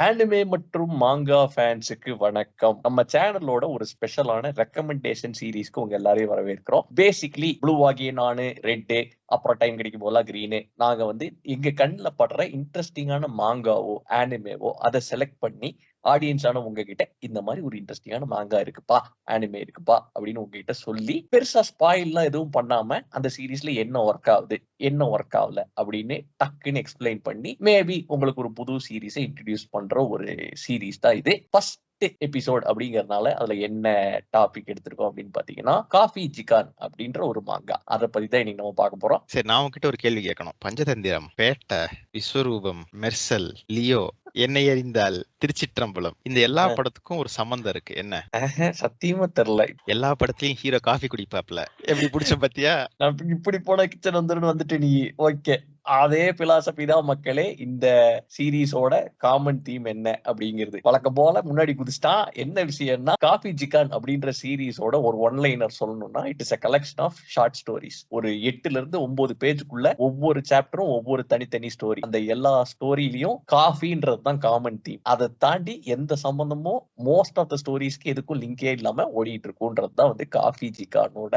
Anime மற்றும் மாங்கா ஃபேன்ஸுக்கு வணக்கம். நம்ம சேனலோட ஒரு ஸ்பெஷலான ரெக்கமெண்டேஷன் சீரீஸ்க்கு உங்க எல்லாரையும் வரவேற்கிறோம். பேசிக்லி ப்ளூ ஆகிய நானு ரெட்டு அப்புறம் டைம் கிடைக்கும் போதெல்லாம் கிரீனு நாங்க வந்து எங்க கண்ணில் படுற இன்ட்ரெஸ்டிங்கான மாங்காவோ ஆனிமேவோ அதை செலக்ட் பண்ணி ஆடியன்ஸான உங்ககிட்ட இந்த மாதிரி ஒரு இன்ட்ரெஸ்டிங்கான மாங்கா இருக்குப்பா அனிமே இருக்குப்பா அப்படின்னு உங்ககிட்ட சொல்லி பெருசா ஸ்பாயில்லாம் எதுவும் பண்ணாம அந்த சீரீஸ்ல என்ன ஒர்க் ஆகுது என்ன ஒர்க் ஆகல அப்படின்னு டக்குன்னு எக்ஸ்பிளைன் பண்ணி மேபி உங்களுக்கு ஒரு புது சீரீஸை இன்ட்ரடியூஸ் பண்ற ஒரு சீரீஸ் தான் இது. ஃபர்ஸ்ட் எபிசோட் அப்படிங்கறதுனால அதுல என்ன டாபிக் எடுத்திருக்கோம் அப்படின்னு பாத்தீங்கன்னா காஃபி ஜிகான் அப்படின்ற ஒரு மாங்கா அதை பத்தி தான் இன்னைக்கு நம்ம பார்க்க போறோம். சரி நான் உங்ககிட்ட ஒரு கேள்வி கேட்கணும். பஞ்சதந்திரம் பேட்டை விஸ்வரூபம் மெர்சல் லியோ என்னை அறிந்தால் திருச்சிற்றம்பலம். இந்த எல்லா. படத்துக்கும் ஒரு சம்பந்தம் இருக்கு. என்ன? சத்தியமா தெரியல. எல்லா படத்துலயும் ஹீரோ காஃபி குடிப்பாப்ல. எப்படி புடிச்ச பாத்தியா? இப்படி போன கிச்சன் வந்துடும் வந்துட்டு நீ ஓகே அதே பிலாசபி தான் மக்களே இந்த சீரீஸோட காமன் தீம் என்ன அப்படிங்கிறது. வழக்கம் போல முன்னாடி குதிச்சிட்டான் என்ன விஷயம்னா காஃபி ஜிகான் அப்படின்ற சீரீஸோட ஒரு ஒன்லைனர் சொல்லணும்னா it is a collection of short stories ஒரு எட்டுல இருந்து ஒன்பது பேஜுக்குள்ள ஒவ்வொரு சாப்டரும் ஒவ்வொரு தனித்தனி ஸ்டோரி அந்த எல்லா ஸ்டோரியிலயும் காஃபின்றது தான் காமன் தீம் அதை தாண்டி எந்த சம்பந்தமும் மோஸ்ட் ஆஃப் த ஸ்டோரிஸ்க்கு எதுக்கும் லிங்கே இல்லாம ஓடிட்டு இருக்குன்றது தான் வந்து காஃபி ஜிகானோட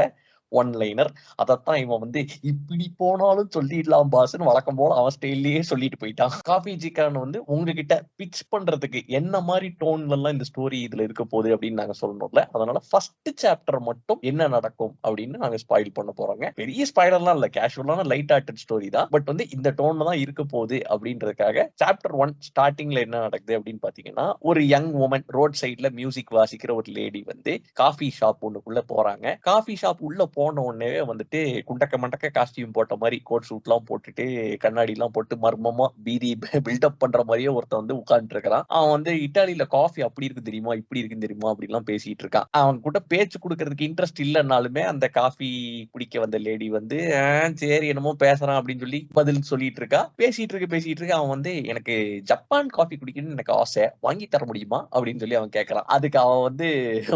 ஒன் லைனர் அதைத்தான் இவன் வந்து இப்படி போனாலும் சொல்லிடலாம் பாஸ்னு வழக்கம் போல அவன் ஸ்டைல்லயே சொல்லிட்டு போயிட்டான். காஃபி ஜிக்கான் வந்து உங்ககிட்ட பிச் பண்றதுக்கு என்ன மாதிரி டோன்ல எல்லாம் இந்த ஸ்டோரி இதுல இருக்க போகுது? அப்படின்னு நாங்க சொல்லணும்ல. அதனால ஃபர்ஸ்ட் சாப்டர் மட்டும் என்ன நடக்கும் அப்படின்னு நாங்க ஸ்பாயில் பண்ண போறோங்க. பெரிய ஸ்பாயிலர்லாம் இல்ல. கேஷுவலான லைட் ஆர்டட் ஸ்டோரி தான். பட் வந்து இந்த டோன்ல தான் இருக்க போகுது அப்படின்றதுக்காக சாப்டர் ஒன் ஸ்டார்டிங்ல என்ன நடக்குது அப்படின்னு பாத்தீங்கன்னா ஒரு யங் உமன் ரோட் சைட்ல மியூசிக் வாசிக்கிற ஒரு லேடி வந்து காஃபி ஷாப் ஒண்ணுக்குள்ள போறாங்க. காஃபி ஷாப் உள்ள போன உடனே வந்துட்டு குண்டக்க மண்டக்க காஸ்டியூம் போட்ட மாதிரி கோட் சூட் எல்லாம் போட்டுட்டு கண்ணாடி எல்லாம் போட்டு மர்மமா பீதி பில்டப் பண்ற மாதிரியே ஒருத்தன் வந்து உட்கார்ந்து இருக்கிறான். அவன் வந்து இட்டாலியில காஃபி அப்படி இருக்கு தெரியுமா இப்படி இருக்கு தெரியுமா அப்படிலாம் பேசிட்டு இருக்கான். அவன் கூட பேச்சு கொடுக்கறதுக்கு இன்ட்ரெஸ்ட் இல்லைன்னாலுமே அந்த காஃபி குடிக்க வந்த லேடி வந்து சரி என்னமோ பேசுறான் அப்படின்னு சொல்லி பதில் சொல்லிட்டு இருக்கா. பேசிட்டு இருக்க பேசிட்டு இருக்க அவன் வந்து எனக்கு ஜப்பான் காஃபி குடிக்கணும்னு எனக்கு ஆசை வாங்கி தர முடியுமா? அப்படின்னு சொல்லி அவன் கேட்கறான் அதுக்கு அவன் வந்து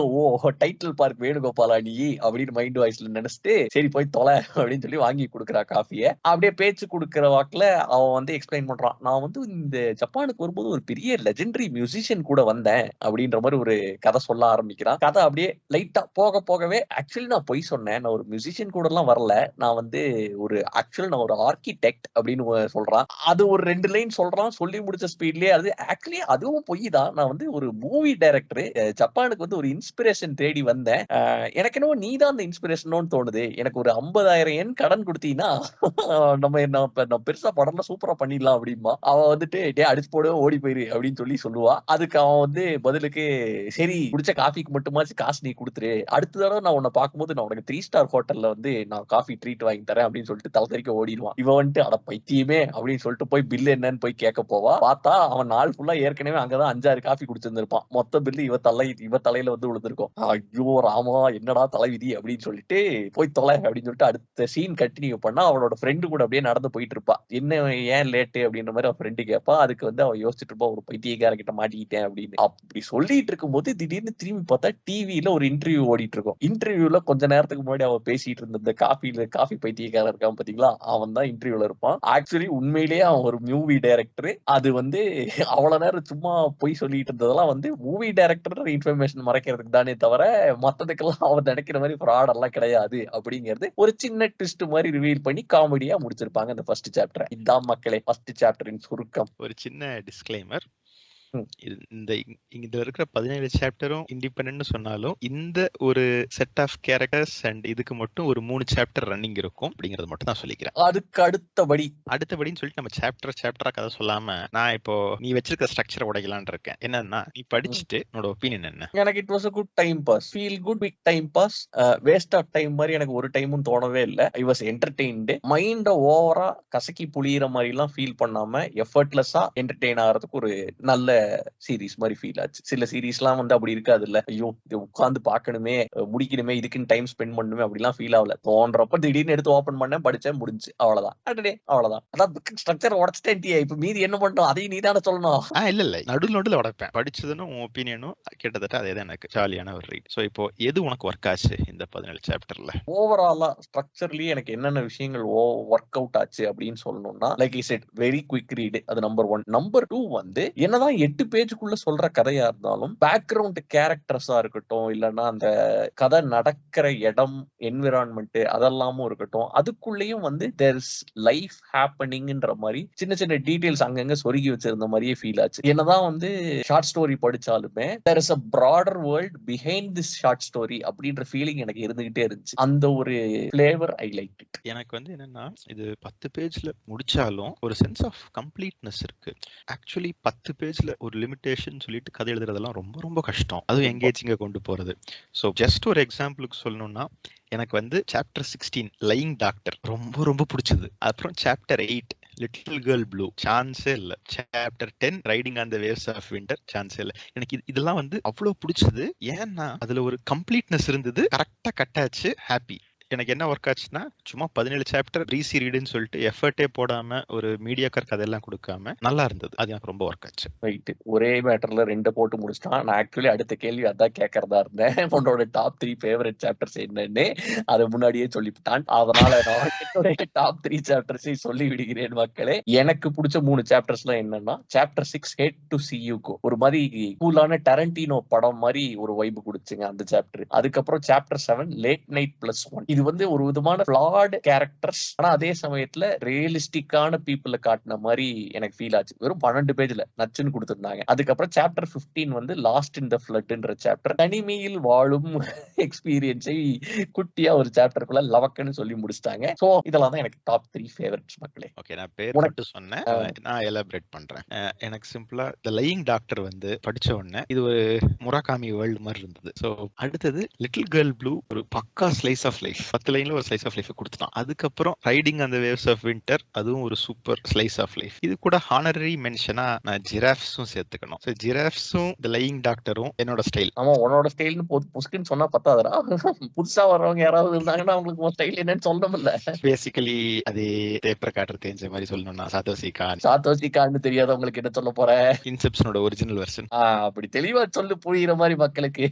ஓ டைட்டில் பார்க் வேணுகோபாலா நீ அப்படின்னு மைண்ட் வாய்ஸ்ல நினைச்சிட்டு சரி போய் தொலை அப்படின்னு சொல்லி வாங்கி கொடுக்குறா காஃபிய. அப்படியே பேச்சு கொடுக்குற வாக்குல அவன் வந்து எக்ஸ்பிளைன் பண்றான். நான் வந்து இந்த ஜப்பானுக்கு வரும்போது ஒரு பெரிய லெஜெண்டரி மியூசிஷியன் கூட வந்தேன் அப்படின்ற மாதிரி ஒரு கதை சொல்ல ஆரம்பிக்கிறான். கதை அப்படியே லைட்டா போக போகவே ஆக்சுவலி நான் பொய் சொன்னேன். நான் ஒரு மியூசிஷியன் கூட எல்லாம் வரல. நான் வந்து ஒரு ஆக்சுவல் நான் ஒரு ஆர்கிடெக்ட் அப்படின்னு சொல்றான். அது ஒரு ரெண்டு லைன் சொல்றான். சொல்லி முடிச்ச ஸ்பீட்லயே அது ஆக்சுவலி அதுவும் பொய் தான். நான் வந்து ஒரு மூவி டைரக்டர் ஜப்பானுக்கு வந்து ஒரு இன்ஸ்பிரேஷன் தேடி வந்தேன். எனக்கு என்னவோ நீ தான் அந்த இன்ஸ்பிரேஷனோன்னு தோணுது. எனக்கு ஒரு ஐம்பதாயிரம் எண் கடன் கொடுத்தீங்கன்னா நம்ம என்ன நான் பெருசா படம்லாம் சூப்பரா பண்ணிடலாம் அப்படிமா அவன் வந்துட்டு டே அடிச்சு போடு ஓடி போயிரு அப்படின்னு சொல்லி சொல்லுவா. அதுக்கு அவன் வந்து பதிலுக்கு சரி குடிச்ச காஃபிக்கு மட்டுமாச்சு காசு நீ கொடுத்துரு. அடுத்த தடவை நான் உன்னை பார்க்கும்போது நான் உனக்கு த்ரீ ஸ்டார் ஹோட்டல்ல வந்து நான் காஃபி ட்ரீட் வாங்கி தரேன் அப்படின்னு சொல்லிட்டு தலை தெறிக்க ஓடிடுவான். இவன் வந்துட்டு அட பைத்தியமே அப்படின்னு சொல்லிட்டு போய் பில் என்னன்னு போய் கேட்க போவா. பார்த்தா அவன் நாள் ஃபுல்லா ஏற்கனவே அங்கதான் அஞ்சாறு காஃபி குடிச்சிருந்திருப்பான் மொத்த பில்லு இவ தலை இவ தலையில வந்து விழுந்திருக்கும். ஐயோ ராமா என்னடா தலைவிதி? அப்படின்னு சொல்லிட்டு போய் தொலை அப்படின்னு சொல்லிட்டு அடுத்த சீன் கண்டினியூ பண்ணா அவளோட ஃப்ரெண்டு கூட அப்படியே நடந்து போயிட்டு இருப்பா. என்ன ஏன் லேட்டு அப்படின்ற மாதிரி அவன் ஃப்ரெண்டு கேட்பா அதுக்கு வந்து அவன் யோசிச்சுட்டு இருப்பா ஒரு பைத்தியக்கார கிட்ட மாட்டிக்கிட்டேன் அப்படின்னு. அப்படி சொல்லிட்டு இருக்கும்போது திடீர்னு திரும்பி பார்த்தா டிவில ஒரு இன்டர்வியூ ஓடிட்டு இருக்கும். இன்டர்வியூல கொஞ்ச நேரத்துக்கு முன்னாடி அவன் பேசிட்டு இருந்த இந்த காஃபில காஃபி பைத்தியக்காரர் இருக்கான் பாத்தீங்களா? அவன் தான் இன்டர்வியூல இருப்பான். ஆக்சுவலி உண்மையிலேயே அவன் ஒரு மூவி டைரக்டர் அது வந்து அவ்வளவு நேரம் சும்மா போய் சொல்லிட்டு இருந்ததெல்லாம் வந்து மூவி டைரக்டர் இன்ஃபர்மேஷன் மறைக்கிறதுக்கு தானே தவிர மத்ததுக்கெல்லாம் அவன் நினைக்கிற மாதிரி ஃப்ராட் எல்லாம் கிடையாது. அப்படிங்கிறது ஒரு சின்ன ட்விஸ்ட் மாதிரி ரிவீல் பண்ணி காமெடியா முடிச்சிருப்பாங்க அந்த ஃபர்ஸ்ட் சாப்டர் இதான் மக்களே ஃபர்ஸ்ட் சாப்டரின் சுருக்கம். ஒரு சின்ன டிஸ்க்ளைமர் இந்த இங்க- இதுல இருக்கிற பதினேழு சாப்டரும் இண்டிபெண்ட்னு சொன்னாலும் இந்த ஒரு செட் ஆஃப் கேரக்டர்ஸ் அண்ட் இதுக்கு மட்டும் ஒரு மூணு சாப்டர் ரன்னிங் இருக்கும் அப்படிங்கறது மட்டும் தான் சொல்லிக்கிறேன். அதுக்கு அடுத்தபடி. அடுத்தபடின்னு சொல்லிட்டு நம்ம சாப்டர் சாப்டரா கதை சொல்லாம நான் இப்போ நீ வச்சிருக்க ஸ்ட்ரக்சரை உடைக்கலாம்னு இருக்கேன். என்னன்னா நீ படிச்சுட்டு உன்னோட ஒப்பீனியன் என்ன? எனக்கு it was a good time pass feel good big time pass waste of time மாதிரி எனக்கு ஒரு டைமும் தோணவே இல்லை. ஐ வாஸ் என்டர்டெயின்டு மைண்ட ஓவரா கசக்கி புளியிற மாதிரி எல்லாம் ஃபீல் பண்ணாம எஃபர்ட்லெஸ்ஸா என்டர்டெயின் ஆகிறதுக்கு ஒரு நல்ல சீரிஸ் மாதிரி ஃபீல் ஆச்சு. சில சீரிஸ்லாம் வந்து அப்படி இருக்காது இல்ல ஐயோ உட்காந்து பார்க்கணுமே முடிக்கணுமே இதுக்குன்னு டைம் ஸ்பெண்ட் பண்ணணுமே அப்படிலாம் ஃபீல் ஆகல. தோன்றப்ப திடீர்னு எடுத்து ஓபன் பண்ணேன் படிச்சேன் முடிஞ்சு. அவ்வளவுதான். அடடே அவ்வளவுதான். அதான் ஸ்ட்ரக்சர் உடச்சிட்டேன் இப்ப மீதி என்ன பண்ணணும் அதையும் நீ தானே சொல்லணும். இல்ல இல்ல. நடுவில் நடுவில் உடைப்பேன். படிச்சதுன்னு உன் ஒப்பீனியனும் கிட்டத்தட்ட அதே தான் எனக்கு. ஜாலியான ஒரு ரீட் ஸோ இப்போ எது உனக்கு ஒர்க் ஆச்சு இந்த பதினேழு சாப்டர்ல ஓவராலா ஸ்ட்ரக்சர்லயே எனக்கு என்னென்ன விஷயங்கள் ஒர்க் அவுட் ஆச்சு அப்படின்னு சொல்லணும்னா like is it very quick read அது நம்பர் ஒன் நம்பர் டூ வந்து என்னதான் எட்டு பேஜுக்குள்ள சொல்ற கதையா இருந்தாலும் பேக்ரவுண்ட் கேரக்டர்ஸா இருக்கட்டும் இல்லைன்னா அந்த கதை நடக்கிற இடம் என்விரான்மெண்ட் அதெல்லாமும் இருக்கட்டும் அதுக்குள்ளேயும் வந்து தேர் இஸ் லைஃப் ஹேப்பனிங்ன்ற மாதிரி சின்ன சின்ன டீடைல்ஸ் அங்கங்க சொருகி வச்சிருந்த மாதிரியே ஃபீல் ஆச்சு. என்னதான் வந்து short story படிச்சாலுமே there is a broader world behind this short story அப்படின்ற ஃபீலிங் எனக்கு இருந்துகிட்டே இருந்துச்சு. அந்த ஒரு ஃபிளேவர் ஐ லைக் இட் எனக்கு வந்து என்னன்னா இது பத்து பேஜ்ல முடிச்சாலும் ஒரு சென்ஸ் ஆஃப் கம்ப்ளீட்னஸ் இருக்கு. ஆக்சுவலி பத்து பேஜ்ல ஒரு லிமிடேஷன் சொல்லிட்டு கதை எழுதுறதெல்லாம் ரொம்ப ரொம்ப கஷ்டம். அதுவும் எங்கேஜிங்க கொண்டு போறது. ஸோ ஜஸ்ட் ஒரு எக்ஸாம்பிளுக்கு சொல்லணும்னா எனக்கு வந்து சாப்டர் சிக்ஸ்டீன் லைங் டாக்டர் ரொம்ப ரொம்ப பிடிச்சது. அப்புறம் chapter eight little girl blue சான்ஸே இல்ல. Chapter ten riding on the waves of winter சான்ஸே இல்ல. எனக்கு இது- இதெல்லாம் வந்து அவ்வளவு பிடிச்சது. ஏன்னா அதுல ஒரு கம்ப்ளீட்னஸ் இருந்தது. கரெக்டா கட்டாச்சு ஹாப்பி எனக்கு என்ன ஒர்க் ஆச்சுன்னா சும்மா பதினேழு சாப்டர் ரீசி ரீடுன்னு சொல்லிட்டு எஃபர்ட்டே போடாம ஒரு மீடியாக்கர் கதையெல்லாம் கொடுக்காம நல்லா இருந்தது. அது எனக்கு ரொம்ப ஒர்க் ஆச்சு. ரைட் ஒரே மேட்டர்ல ரெண்டு போட்டு முடிச்சிட்டான். நான் ஆக்சுவலி அடுத்த கேள்வி அதான் கேட்கறதா இருந்தேன். உன்னோட டாப் த்ரீ ஃபேவரட் சாப்டர்ஸ் என்னன்னு அதை முன்னாடியே சொல்லிவிட்டான். அதனால நான் என்னுடைய டாப் த்ரீ சாப்டர்ஸை சொல்லி விடுகிறேன் மக்களே. எனக்கு பிடிச்ச மூணு சாப்டர்ஸ் எல்லாம் என்னன்னா chapter six head to see UCO ஒரு மாதிரி கூலான டரண்டினோ படம் மாதிரி ஒரு வைப் கொடுத்துங்க அந்த சாப்டர் அதுக்கப்புறம் chapter seven late night plus one இது வந்து ஒரு விதமான ஃபிளாட் கேரக்டர்ஸ் ஆனா அதே சமயத்துல ரியலிஸ்டிக்கான பீப்புள காட்டின மாதிரி எனக்கு ஃபீல் ஆச்சு. வெறும் பன்னெண்டு பேஜ்ல நச்சுன்னு கொடுத்திருந்தாங்க. அதுக்கப்புறம் சாப்டர் 15 வந்து லாஸ்ட் இன் த ஃபிளட்ன்ற சாப்டர் தனிமையில் வாழும் எக்ஸ்பீரியன்ஸை குட்டியா ஒரு சாப்டருக்குள்ள லவக்கன்னு சொல்லி முடிச்சிட்டாங்க. சோ இதெல்லாம் தான் எனக்கு டாப் த்ரீ ஃபேவரட்ஸ் மக்களே. ஓகே நான் பேர் மட்டும் சொன்னேன். நான் எலாபரேட் பண்றேன். எனக்கு சிம்பிளா இந்த லையிங் டாக்டர் வந்து படிச்ச உடனே இது ஒரு முராகாமி வேர்ல்டு மாதிரி இருந்தது. சோ அடுத்தது லிட்டில் கேர்ள் ப்ளூ ஒரு பக்கா ஸ்லைஸ் ஆஃப் லைஃப் பத்து லைன்ல ஒரு ஸ்லைஸ் ஆஃப் லைஃப் கொடுத்துட்டான். அதுக்கப்புறம் ரைடிங் அந்த வேவ்ஸ் ஆஃப் வின்டர் அதுவும் ஒரு சூப்பர் ஸ்லைஸ் ஆஃப் லைஃப் இது கூட ஹானரரி மென்ஷனா நான் ஜிராஃப்ஸும் சேர்த்துக்கணும். ஸோ ஜிராஃப்ஸும் இந்த லையிங் டாக்டரும் என்னோட ஸ்டைல் ஆமா உன்னோட ஸ்டைல்னு புஸ்கின்னு சொன்னா பத்தாதடா. புதுசா வர்றவங்க யாராவது இருந்தாங்கன்னா அவங்களுக்கு ஸ்டைல் என்னன்னு சொல்லணும்ல. பேசிக்கலி அதே தேப்பர் காட்டுற தெரிஞ்ச மாதிரி சொல்லணும்னா சாத்தோசி கான் சாத்தோசி கான்னு தெரியாதவங்களுக்கு என்ன சொல்ல போற? இன்செப்ஷனோட ஒரிஜினல் வெர்ஷன் அப்படி தெளிவா சொல்லு புரியுற மாதிரி மக்களுக்கு.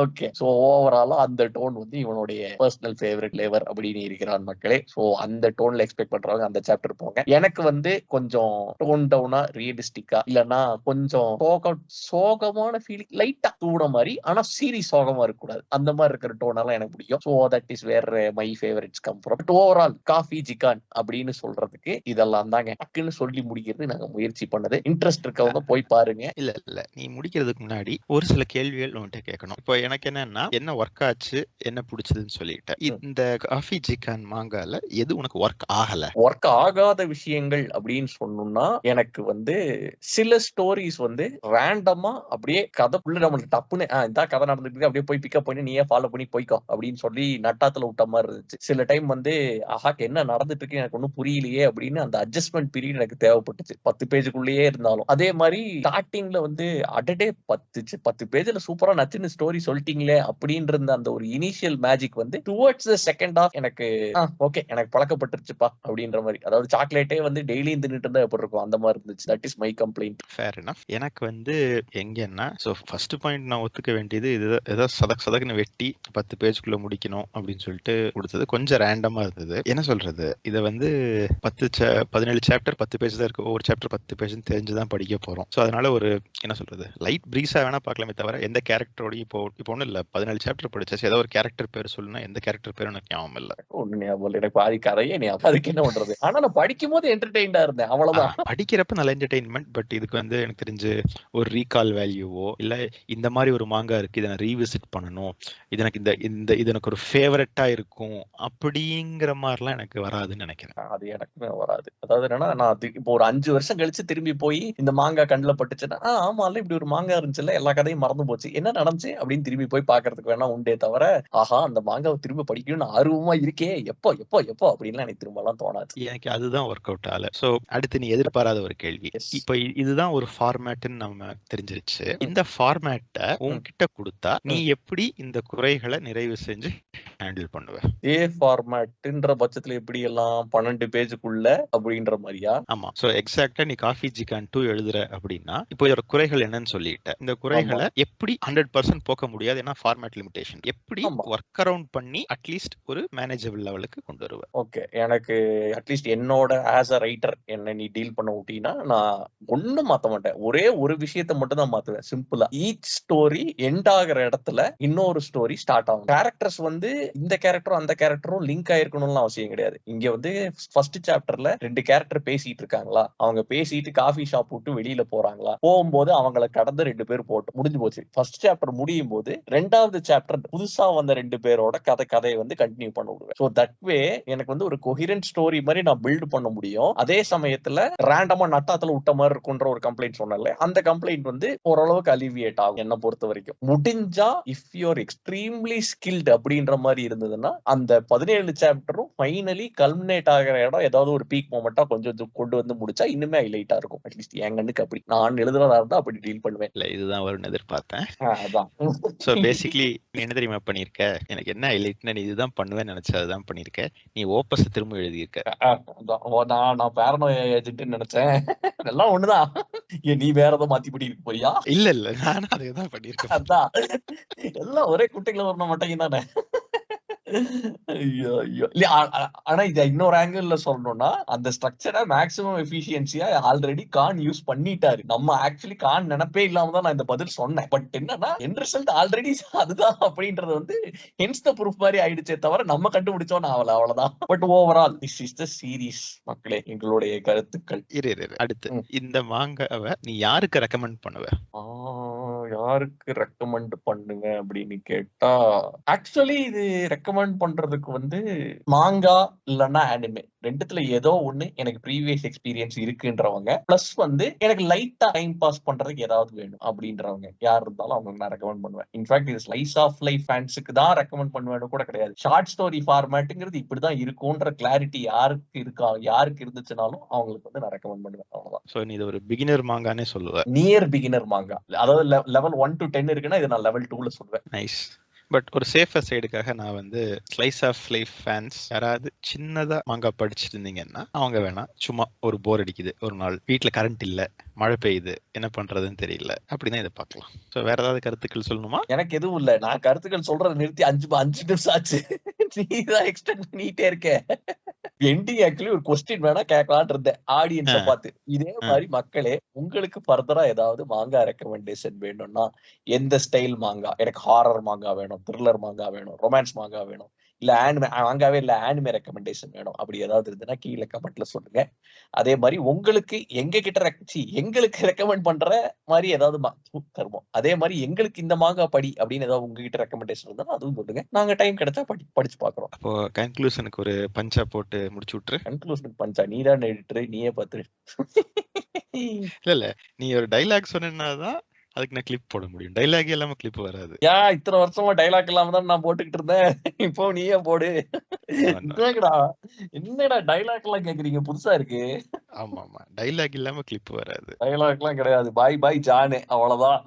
ஓகே சோ ஓவராலா அந்த டோன் வந்து இவனுடைய பர்சனல் ஃபேவரட் லேவர் அப்படின்னு இருக்கிறான் மக்களே. ஸோ அந்த டோன்ல எக்ஸ்பெக்ட் பண்றவங்க அந்த சாப்டர் போங்க. எனக்கு வந்து கொஞ்சம் டோன் டவுனா ரியலிஸ்டிக்கா இல்லனா கொஞ்சம் சோக சோகமான ஃபீலிங் லைட்டா தூட மாதிரி ஆனா சீரியஸ் சோகமா இருக்க கூடாது அந்த மாதிரி இருக்கிற டோன் எல்லாம் எனக்கு பிடிக்கும். So that is where my favourites come from but overall coffee ஜிகான் அப்படின்னு சொல்றதுக்கு இதெல்லாம் தாங்க. டக்குன்னு சொல்லி முடிக்கிறது நாங்க முயற்சி பண்ணது. இன்ட்ரெஸ்ட் இருக்கவங்க போய் பாருங்க. இல்ல இல்ல. நீ முடிக்கிறதுக்கு முன்னாடி ஒரு சில கேள்விகள் உன்கிட்ட கேட்கணும். இப்போ எனக்கு என்னன்னா என்ன ஒர்க் ஆச்சு என்ன பிடிச்சதுன்னு சொல்லி. சொல்லிட்டு இந்த காஃபி ஜிகான் மாங்கால எது உனக்கு ஒர்க் ஆகல? ஒர்க் ஆகாத விஷயங்கள் அப்படின்னு சொன்னோம்னா எனக்கு வந்து சில ஸ்டோரிஸ் வந்து ரேண்டமா அப்படியே கதைக்குள்ள நம்மளுக்கு டப்புன்னு இந்த கதை நடந்துட்டு அப்படியே போய் பிக்கப் பண்ணி. நீயே ஃபாலோ பண்ணி போய்க்கோ அப்படின்னு சொல்லி நட்டாத்துல விட்ட மாதிரி இருந்துச்சு. சில டைம் வந்து ஆஹாக்கு என்ன நடந்துட்டு இருக்கு? எனக்கு ஒன்றும் புரியலையே அப்படின்னு அந்த அட்ஜஸ்ட்மெண்ட் பீரியட் எனக்கு தேவைப்பட்டுச்சு. பத்து பேஜுக்குள்ளேயே இருந்தாலும். அதே மாதிரி ஸ்டார்டிங்ல வந்து அடடே பத்து சி- பத்து பேஜ்ல சூப்பரா நச்சுன்னு ஸ்டோரி சொல்லிட்டீங்களே அப்படின்ற இருந்த அந்த ஒரு இனிஷியல் மேஜிக் வந்து டுவர்ட்ஸ் த செகண்ட் ஆஃப் எனக்கு ஓகே எனக்கு பழக்கப்பட்டுருச்சுப்பா அப்படின்ற மாதிரி. அதாவது சாக்லேட்டே வந்து டெய்லி தின்னுட்டு இருந்தா எப்படி இருக்கும்? அந்த மாதிரி இருந்துச்சு. That is my complaint fair enough. எனக்கு வந்து எங்கன்னா ஸோ ஃபர்ஸ்ட் பாயிண்ட் நான் ஒத்துக்க வேண்டியது இது ஏதோ சதக் சதக்குன்னு வெட்டி பத்து பேஜ்குள்ள முடிக்கணும் அப்படின்னு சொல்லிட்டு கொடுத்தது. கொஞ்சம் ரேண்டமா இருந்தது. என்ன சொல்றது? இதை வந்து பத்து பதினேழு சாப்டர் பத்து பேஜ் தான் இருக்கு. ஒவ்வொரு சாப்டர் பத்து பேஜ் தெரிஞ்சுதான் படிக்க போறோம். ஸோ அதனால ஒரு என்ன சொல்றது? லைட் பிரீஸா வேணா பார்க்கலாமே தவிர எந்த கேரக்டரோடையும் இப்போ இப்போ ஒன்றும் இல்லை. பதினேழு சாப்டர் படிச்சாச்சு. ஏதோ ஒரு கேரக்டர் பேர் சொல்லுனா எந்த கேரக்டர் பேரும் எனக்கு ஞாபகம் இல்லை. ஒண்ணு ஞாபகம் இல்ல. எனக்கு பாதி கதையே ஞாபகம். அதுக்கு என்ன பண்றது? ஆனா நான் படிக்கும் போது என்டர்டெயின்டா இருந்தேன். அவ்வளவுதான். படிக்கிறப்ப நல்ல என்டர்டைன்மெண்ட் பட் இதுக்கு வந்து எனக்கு தெரிஞ்சு ஒரு ரீகால் வேல்யூவோ இல்ல இந்த மாதிரி ஒரு மாங்கா இருக்கு இதை நான் ரீவிசிட் பண்ணணும். இது எனக்கு இந்த இந்த இது எனக்கு ஒரு ஃபேவரட்டா இருக்கும். அப்படிங்கிற மாதிரிலாம் எனக்கு வராதுன்னு நினைக்கிறேன். அது எனக்குமே வராது. அதாவது என்னன்னா நான் அது இப்போ ஒரு அஞ்சு வருஷம் கழிச்சு திரும்பி போய் இந்த மாங்காய் கண்ணுல பட்டுச்சுன்னா ஆமால இப்படி ஒரு மாங்காய் இருந்துச்சுல்ல எல்லா கதையும் மறந்து போச்சு. என்ன நடந்துச்சு? அப்படின்னு திரும்பி போய் பாக்குறதுக்கு வேணா உண்டே தவிர ஆஹா அந்த மாங்காவை திரும்ப படிக்கணும்னு ஆர்வமா இருக்கே. எப்போ எப்போ எப்போ அப்படின்லாம் எனக்கு திரும்ப எல்லாம் தோணாது. எனக்கு அதுதான் ஒர்க் அவுட் ஆகல சோ அடுத்து நீ எதிர்பாராத ஒரு கேள்வி. இப்போ இதுதான் ஒரு ஃபார்மேட்னு நம்ம தெரிஞ்சிருச்சு. இந்த ஃபார்மேட்டை உன்கிட்ட கொடுத்தா நீ எப்படி இந்த குறைகளை நிறைவு செஞ்சு ஹேண்டில் பண்ணுவ ஏ ஃபார்மேட்ன்ற பட்சத்துல எப்படி எல்லாம் பன்னெண்டு பேஜுக்குள்ள அப்படின்ற மாதிரியா? ஆமா. சோ எக்ஸாக்டா நீ காஃபி ஜிகான் டூ எழுதுற அப்படின்னா இப்போ இதோட குறைகள் என்னன்னு சொல்லிட்ட இந்த குறைகளை எப்படி ஹண்ட்ரட் பர்சன்ட் போக்க முடியாது? ஏன்னா ஃபார்மேட் லிமிடேஷன் எப்படி. ஒர்க் அரவுண்ட் பண்ணி அட்லீஸ்ட் ஒரு மேனேஜபிள் லெவலுக்கு கொண்டு வருவ? ஓகே எனக்கு அட்லீஸ்ட் என்னோட ஆஸ் அ ரைட்டர் என்ன நீ டீல் பண்ண விட்டீங்கன்னா நான் ஒண்ணும் மாத்த மாட்டேன். ஒரே ஒரு விஷயத்த மட்டும் தான் மாத்துவேன். சிம்பிளா ஈச் ஸ்டோரி எண்ட் ஆகுற இடத்துல இன்னொரு ஸ்டோரி ஸ்டார்ட் ஆகும். கேரக்டர்ஸ் வந்து இந்த கேரக்டரும் அந்த கேரக்டரும் லிங்க் ஆயிருக்கணும்னு அவசியம் கிடையாது. இங்க வந்து ஃபர்ஸ்ட் சாப்டர்ல ரெண்டு கேரக்டர் பேசிட்டு இருக்காங்களா? அவங்க பேசிட்டு காஃபி ஷாப் விட்டு வெளியில போறாங்களா? போகும்போது அவங்களை கடந்து ரெண்டு பேர் போட்டு முடிஞ்சு போச்சு. ஃபர்ஸ்ட் சாப்டர் முடியும் போது ரெண்டாவது சாப்டர் புதுசா வந்த ரெண்டு பேரோட கதை கதையை வந்து கண்டினியூ பண்ண விடுவேன். ஸோ தட் வே எனக்கு வந்து ஒரு கொஹிரண்ட் ஸ்டோரி மாதிரி நான் பில்ட் பண்ண முடியும். அதே சமயத்துல ரேண்டமா நட்டாத்துல விட்ட மாதிரி இருக்குன்ற ஒரு கம்ப்ளைண்ட் சொன்னல அந்த கம்ப்ளைண்ட் வந்து ஓரளவுக்கு அலிவியேட் ஆகும் என்ன பொறுத்த வரைக்கும். முடிஞ்சா இஃப் யூஆர் எக்ஸ்ட்ரீம்லி ஸ்கில்டு அப்படின்ற மாதிரி இருந்ததுன்னா அந்த பதினேழு சாப்டரும் ஃபைனலி கல்மினேட் ஆகிற இடம் ஏதாவது ஒரு பீக் மொமெண்டா கொஞ்சம் கொண்டு வந்து முடிச்சா இன்னுமே ஹைலைட்டா இருக்கும். அட்லீஸ்ட் என் கண்ணுக்கு அப்படி. நான் எழுதுறதா இருந்தா அப்படி டீல் பண்ணுவேன். இல்ல இதுதான் வரும்னு எதிர்பார்த்தேன். அதான். சோ பேசிக்கலி என்ன தெரியுமா பண்ணிருக்க? எனக்கு என்ன ஹைலைட்னா நீ இதுதான் பண்ணுவேன்னு நினைச்ச அதுதான் பண்ணிருக்க. நீ ஓப்பஸ் திரும்ப எழுதியிருக்க. நான் நான் பேரனோ ஏஜென்ட் நினைச்சேன். எல்லாம் ஒண்ணுதான். நீ வேற ஏதோ மாத்தி பிடி போறியா? இல்ல இல்ல. நானும் அதே தான் பண்ணிருக்கேன். அதான். எல்லாம் ஒரே குட்டைகளை வரணும் மாட்டேங்க தானே ஐயோ ஐயோ. இல்ல ஆனா இத இன்னொரு ஆங்கிள் சொல்லணும்னா அந்த ஸ்ட்ரக்சரை மேக்ஸிமம் எஃபிஷியன்சியா ஆல்ரெடி கான் யூஸ் பண்ணிட்டாரு. நம்ம ஆக்சுவலி கான் நினைப்பே இல்லாம தான் நான் இந்த பதில் சொன்னேன். பட் என்னன்னா என் ரிசல்ட் ஆல்ரெடி அதுதான் அப்படின்றது வந்து இன்ஸ்ட ப்ரூஃப் மாதிரி ஆயிடுச்சே தவிர நம்ம கண்டுபிடிச்சோம் ஆகல அவ்வளவுதான். But overall this is the series மக்களே எங்களுடைய கருத்துக்கள். இரு இரு. அடுத்து. இந்த மாங்காவை நீ யாருக்கு ரெக்கமெண்ட் பண்ணுவ? யாருக்கு ரெக்கமெண்ட் பண்ணுங்க அப்படின்னு கேட்டா ஆக்சுவலி இது ரெக்கமெண்ட் பண்றதுக்கு வந்து மாங்கா இல்லைன்னா அனிமே ரெண்டுத்துல ஏதோ ஒண்ணு எனக்கு ப்ரீவியஸ் எக்ஸ்பீரியன்ஸ் இருக்குன்றவங்க பிளஸ் வந்து எனக்கு லைட்டா டைம் பாஸ் பண்றதுக்கு ஏதாவது வேணும் அப்படின்றவங்க. யார் இருந்தாலும் அவங்களுக்கு நான் ரெக்கமெண்ட் பண்ணுவேன். இன்ஃபேக்ட் இது ஸ்லைஸ் ஆஃப் லைஃப் ஃபேன்ஸுக்கு தான் ரெக்கமெண்ட் பண்ணுவேன்னு கூட கிடையாது. ஷார்ட் ஸ்டோரி ஃபார்மேட்டுங்கிறது இப்படிதான் இருக்கும்ன்ற கிளாரிட்டி யாருக்கு இருக்கா யாருக்கு இருந்துச்சுனாலும் அவங்களுக்கு வந்து நான் ரெக்கமெண்ட் பண்ணுவேன். அவ்வளவுதான். சோ நீ இது ஒரு பிகினர் மாங்கானே சொல்லுவ. நியர் பிகினர் மாங்கா அதாவது லெவல் ஒன் டு டென் இருக்குன்னா இதை நான் லெவல் டூல சொல்வேன் நைஸ் பட் ஒரு சேஃபர் சைடுக்காக நான் வந்து ஸ்லைஸ் ஆஃப் லைஃப் ஃபேன்ஸ் யாராவது சின்னதாக மாங்கா படிச்சிருந்தீங்கன்னா இருந்தீங்கன்னா அவங்க வேணா சும்மா ஒரு போர் அடிக்குது. ஒரு நாள். வீட்டில் கரண்ட் இல்லை. மழை பெய்யுது என்ன பண்றதுன்னு தெரியல. அப்படிதான் இதை பார்க்கலாம். ஸோ வேற ஏதாவது கருத்துக்கள் சொல்லணுமா? எனக்கு எதுவும் இல்ல. நான் கருத்துக்கள் சொல்றத நிறுத்தி அஞ்சு அஞ்சு நிமிஷம் ஆச்சு. நீ தான் எக்ஸ்டெண்ட் பண்ணிட்டே இருக்க. எண்டிங் ஆக்சுவலி ஒரு கொஸ்டின் வேணா கேட்கலான் இருந்தேன். ஆடியன்ஸ. பார்த்து. இதே மாதிரி மக்களே உங்களுக்கு ஃபர்தரா ஏதாவது மாங்கா ரெக்கமெண்டேஷன் வேணும்னா எந்த ஸ்டைல் மாங்கா எனக்கு ஹாரர் மாங்கா வேணும் த்ரில்லர் மாங்கா வேணும் ரொமான்ஸ் மாங்கா வேணும். இல்ல ஆனிமே மாங்காவே இல்ல ஆனிமே ரெக்கமெண்டேஷன் வேணும். அப்படி ஏதாவது இருந்ததுன்னா கீழே கமெண்ட்ல சொல்லுங்க. அதே மாதிரி உங்களுக்கு எங்க கிட்ட சி, எங்களுக்கு ரெக்கமெண்ட் பண்ற மாதிரி ஏதாவது தருவோம். அதே மாதிரி எங்களுக்கு இந்த மாங்கா படி அப்படின்னு ஏதாவது உங்ககிட்ட ரெக்கமெண்டேஷன் இருந்தா அதுவும் சொல்லுங்க. நாங்க டைம் கிடைச்சா படி படிச்சு பாக்குறோம் அப்போ கன்க்ளூஷனுக்கு ஒரு பஞ்சா போட்டு முடிச்சு விட்டுரு. கன்க்ளூஷன் பஞ்சா நீ தான் எடிட்டர் நீயே பாத்துரு இல்ல இல்ல. நீ ஒரு டைலாக் சொன்னேன்னாதான் அதுக்கு நான் கிளிப் போட முடியும். டைலாக் இல்லாம கிளிப் வராது. யா இத்தனை வருஷமா டைலாக் இல்லாம தான் நான் போட்டுக்கிட்டு இருந்தேன்? இப்போ நீயே போடு. என்னடா என்னடா டைலாக் எல்லாம் கேக்குறீங்க? புதுசா இருக்கு. ஆமா ஆமா டைலாக் இல்லாம கிளிப் வராது. டைலாக் எல்லாம் கிடையாது. பாய் பாய் ஜானு அவ்வளவுதான்.